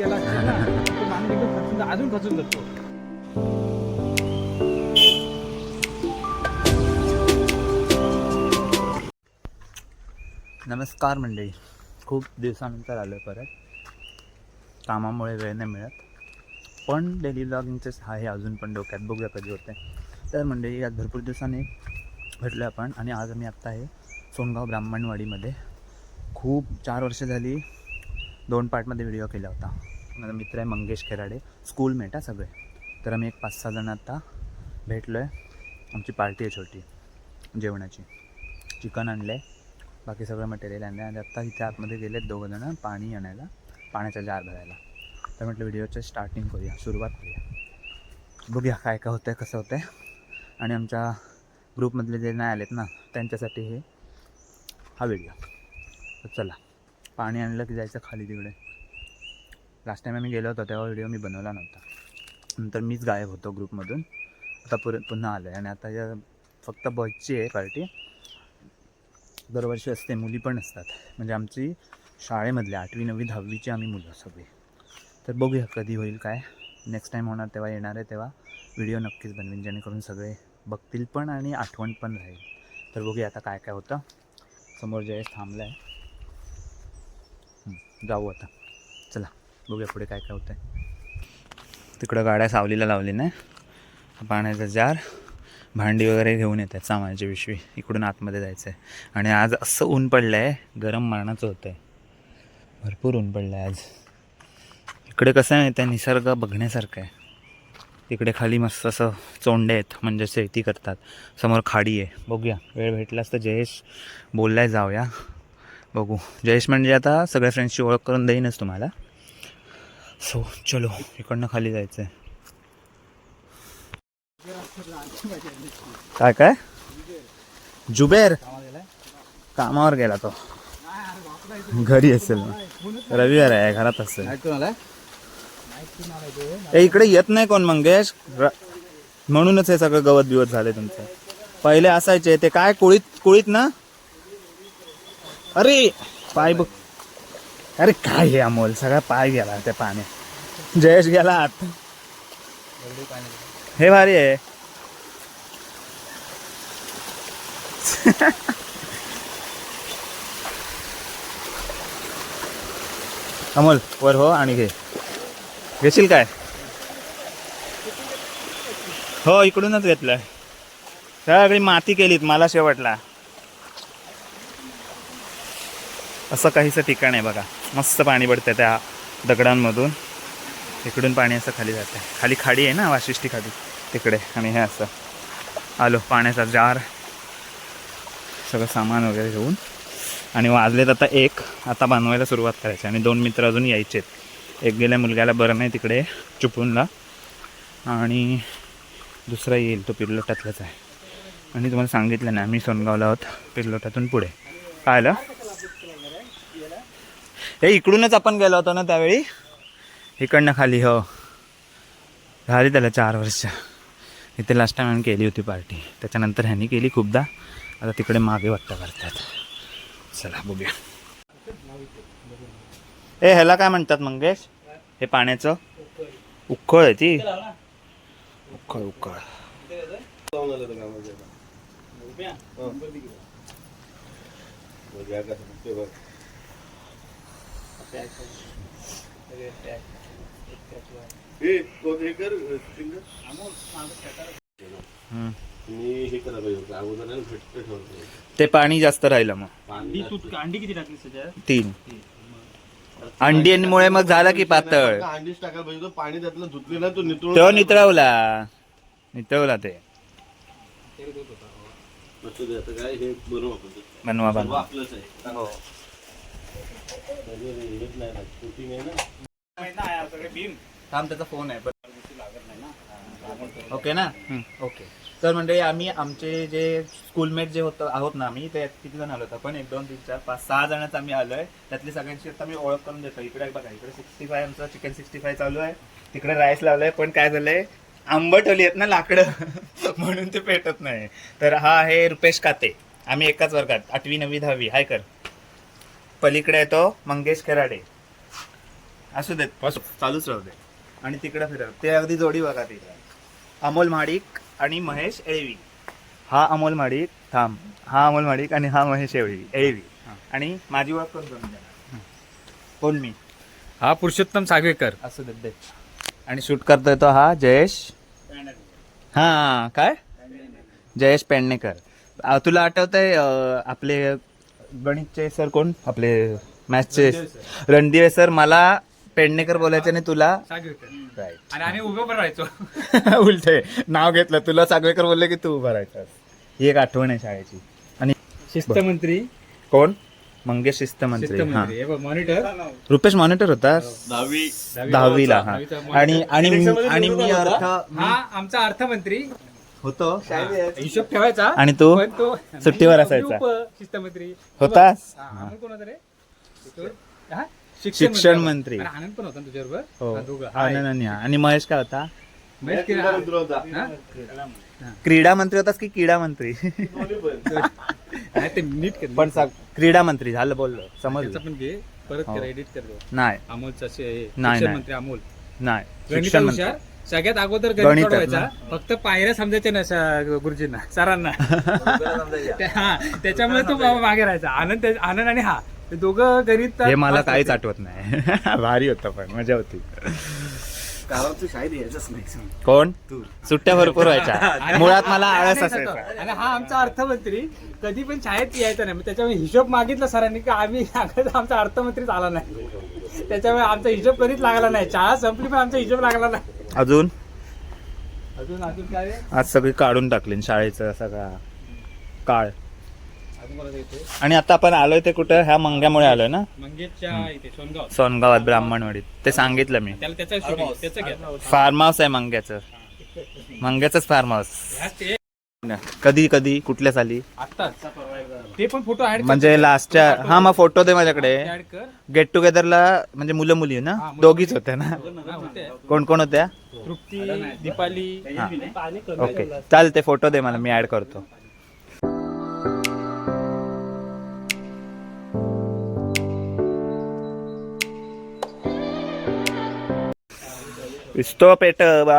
त्याला तो माणूस एकदम खचून जा- अजून खचून जातो. नमस्कार मंडळी. खूप दिवसानंतर आलो आहे परत. कामामुळे वेळ नाही मिळत. पण डेली ब्लॉगिंगचंच आहे अजून पण डोक्यात बघूया कधी होते तर मंडळी आज भरपूर दिवसांनी भेटलो आपण आणि आज आम्ही आत्ता आहे सोनगाव ब्राह्मणवाडीमध्ये. खूप चार वर्ष झाली दोन पार्टमध्ये व्हिडिओ केला होता. माझा मित्र आहे मंगेश खेराडे स्कूलमेट हा सगळे. तर आम्ही एक पाच सहा जण आत्ता भेटलो आहे आमची पार्टी आहे छोटी जेवणाची. चिकन आणलं आहे बाकी सगळं मटेरियल आणलं आणि आत्ता इथे आतमध्ये गेले दोघं दोघंजणं पाणी आणायला पाण्याचा जार भरायला. तर म्हटलं व्हिडिओचं स्टार्टिंग करूया सुरुवात करूया. बघूया काय काय होतं आहे कसं होतं आहे आणि आमच्या ग्रुपमधले जे नाही आलेत ना त्यांच्यासाठी हे हा व्हिडिओ. तर चला पाणी आणलं की जायचं खाली तिकडे. लास्ट टाईम आम्ही गेलो होतो तेव्हा व्हिडिओ मी बनवला नव्हता. नंतर मीच गायब होतो ग्रुपमधून आता पुर पुन्हा आलो आहे आणि आता या फक्त बॉयजची आहे पार्टी दरवर्षी असते मुली पण असतात. म्हणजे आमची शाळेमधल्या आठवी नववी दहावीची आम्ही मुलं सगळी. तर बघूया कधी होईल काय. नेक्स्ट टाईम होणार तेव्हा येणार आहे तेव्हा व्हिडिओ नक्कीच बनवीन जेणेकरून सगळे बघतील पण आणि आठवण पण राहील. तर बघूया आता काय काय होतं. समोर जयेश थांबला आहे जाऊ आता. चला. बघूया पुढे काय काय होतं आहे तिकडं गाड्या सावलीला लावली नाही पाण्याचा जार भांडी वगैरे घेऊन येत आहे सामानाची पिशवी इकडून आतमध्ये जायचं आहे आणि आज असं ऊन पडलं आहे गरम मारणाचं होतं आहे भरपूर ऊन पडलं आहे आज. इकडे कसं आहे त्या निसर्ग बघण्यासारखं आहे. तिकडे खाली मस्त असं चोंडे आहेत म्हणजे शेती करतात. समोर खाडी आहे. बघूया वेळ भेटलास तर जयेश बोललाय जाऊया. बघू. जयेश म्हणजे आता सगळ्या फ्रेंड्सची ओळख करून देईनच तुम्हाला. सो चलो इकडनं खाली जायचं आहे काय काय? जुबेर? कामावर गेला तो. घरी असेल मग रविवार आहे घरात असेल. ए इकडे येत नाही कोण मंगेश? म्हणूनच हे सगळं गवत बिवत झाले तुमचं. पहिले असायचे ते काय कोळीत कोळीत ना? अरे पाय बघ. अरे काय हे अमोल? सगळा पाय गेला त्या पाण्यात. जयेश गेला आत. हे भारी आहे. अमोल वर हो आणि घे. घेशील काय? हो इकडूनच घेतलंय. सगळी माती केलीत मला शेवटला. असं काहीसं ठिकाण आहे बघा. मस्त पाणी पडतं त्या दगडांमधून. इकडून पाणी असं खाली जातं खाली खाडी आहे ना वाशिष्ठी खाडी. तिकडे आणि हे असं. आलो पाण्याचा जार. सगळं सामान वगैरे घेऊन. आणि वाजलेत आता एक. आता बनवायला सुरुवात करायची. आणि दोन मित्र अजून यायचेत. एक गेल्या मुलग्याला बरं नाही तिकडे चुपूनला. आणि दुसरा येईल तो पिरलोटातलाच आहे. आणि तुम्हाला सांगितलं ना आम्ही सोनगावला आहोत पिरलोटातून पुढे. काय आलं? हे इकडूनच आपण गेलो होतो ना त्यावेळी? इकडनं खाली हो. झाली त्याला चार वर्ष. इथे लास्ट टाइम आम्ही केली होती पार्टी त्याच्यानंतर ह्यांनी केली खूपदा. आता तिकडे मागे वाटतं करतात. चला बघूया. ए ह्याला काय म्हणतात मंगेश? हे पाण्याचं? उखळ आहे ती. उखळ उखळ. ते पाणी जास्त राहिलं मग. अंडी किती टाकली सध्या? तीन. अंडीमुळे मग झालं की पातळ. अंडीच टाकायला पाहिजे तो पाणी त्यातलं धुतले ना तो नितळ तो नितळवला. नितळवला ते. काय हे आपण. बनवा बनवा. आपलंच आहे हो त्याच्यावर हेच नाही ना shooting आहे ना थांब त्याचा फोन आहे ओके ना. ओके तर म्हणजे आम्ही आमचे जे स्कूलमेट जे होतं आहोत ना आम्ही ते किती जण आलो होतो पण एक दोन तीन चार पाच सहा जणच आम्ही आलोय. त्यातली सगळ्यांची आता मी ओळख करून देतो. इकडे बघा इकडे सिक्स्टी फाय आमचं चिकन सिक्स्टी फाय चालू आहे. तिकडे राईस लावलंय पण काय झालंय? आंबट ओली आहेत ना लाकडं. म्हणून ते पेटत नाही. तर हा आहे रुपेश काते. आम्ही एकाच वर्गात आठवी नववी दहावी. हाय कर. पलीकडे येतो मंगेश खेराडे. असू देत. चालूच राहू दे. आणि तिकडे फिरव. ते अगदी जोडी बघा तिकडे. अमोल महाडिक आणि महेश एळवी. हा अमोल महाडिक थांब. हा अमोल महाडिक आणि हा महेश एळवी. एळवी. आणि माझी ओळख कोण करून देणार कोण मी? हा पुरुषोत्तम सागवेकर. असू देत दे. आणि शूट करतोय तो हा जयेश. हा काय? जयेश पेडणेकर. तुला आठवतंय आपले गणितचे सर कोण? आपले मॅथ्सचे. रणदिवे सर. मला पेडणेकर बोलायचे आणि तुला. आणि आम्ही उभं पण राहायचो. उलटे नाव घेतलं. तुला सागवेकर बोलले की तू उभा राहायचास. ही एक आठवण आहे शाळेची. आणि शिस्तमंत्री. कोण? मंगेश शिस्तमंत्री. हा. हे मॉनिटर रुपेश मॉनिटर होता दहावी. दहावीला हा. दहावीचा monitor. आणि आणि मी- आणि मी अर्थ हा आमचा अर्थमंत्री. होतो. हिशोब ठेवायचा. आणि तू पण तो सुट्टीवर असायचा. उप- शिस्तमंत्री होतास हा, आनंद कोण होता रे? तो- हा? शिक्षण मंत्री. आणि आनंद पण होता ना तुझ्याबरोबर? हो. हा, दोघं. हा, आनंद आणि हा. आणि महेश काय होता? महेश किरा- हा? क्रीडा मंत्री होतास की क्रीडा मंत्री? नाही, ते नीट कर पण सा- क्रीडा मंत्री झालं बोललो. समजलं. त्याचं पण घे. परत हो. कर एडिट कर. दो. नाही. अमोलचा नाही, शिक्षण नाही. मंत्री अमोल. नाही. गणित शिक्षण मंत्री. हुशार? सगळ्यात अगोदर गणित सोडवायचा. ना? फक्त पायऱ्या समजायच्या ना गुरुजींना सरांना. त्या- हा, त्याच्यामुळे तो मागे राहायचा. आनंद त्या- आनंद आणि हा. ते दोघं गणित हे मला काहीच आठवत नाही. भारी होतं पण मजा होती. कोण? सुट्ट्या भरपूर व्हायच्या. मुळात मला आळस असायचा. आणि हा आमचा अर्थमंत्री. कधी पण शाळेत यायचा नाही. मग त्याच्यामुळे हिशोब मागितला सरांनी की आम्ही आमचा अर्थमंत्रीच आला नाही. त्याच्यामुळे आमचा हिशोब कधीच लागला नाही. शाळा संपली पण आमचा हिशोब लागला नाही. अजून? अजून अजून काय? आज सगळी काढून टाकली शाळेचं सगळा काळ. आणि आता आपण आलोय ते कुठं? ह्या मंग्यामुळे आलोय ना? मंगेशच्या इथे सोनगाव सोनगावात ब्राह्मणवाडीत. ते सांगितलं मी. फार्म हाऊस आहे मंग्याचं. मंग्याचंच फार्म हाऊस कधी कधी कुठल्या साली? आत्ताच. ते पण फोटो ऍड म्हणजे लास्टच्या हा मग फोटो दे माझ्याकडे ऍड कर गेट टुगेदरला म्हणजे मुलं मुली ना हा, दोघीच होत्या ना हा, होते. कोण कोण होत्या तृप्ती दीपाली हा. ओके चाल ते फोटो दे मला मी ऍड करतो स्टॉप एट बा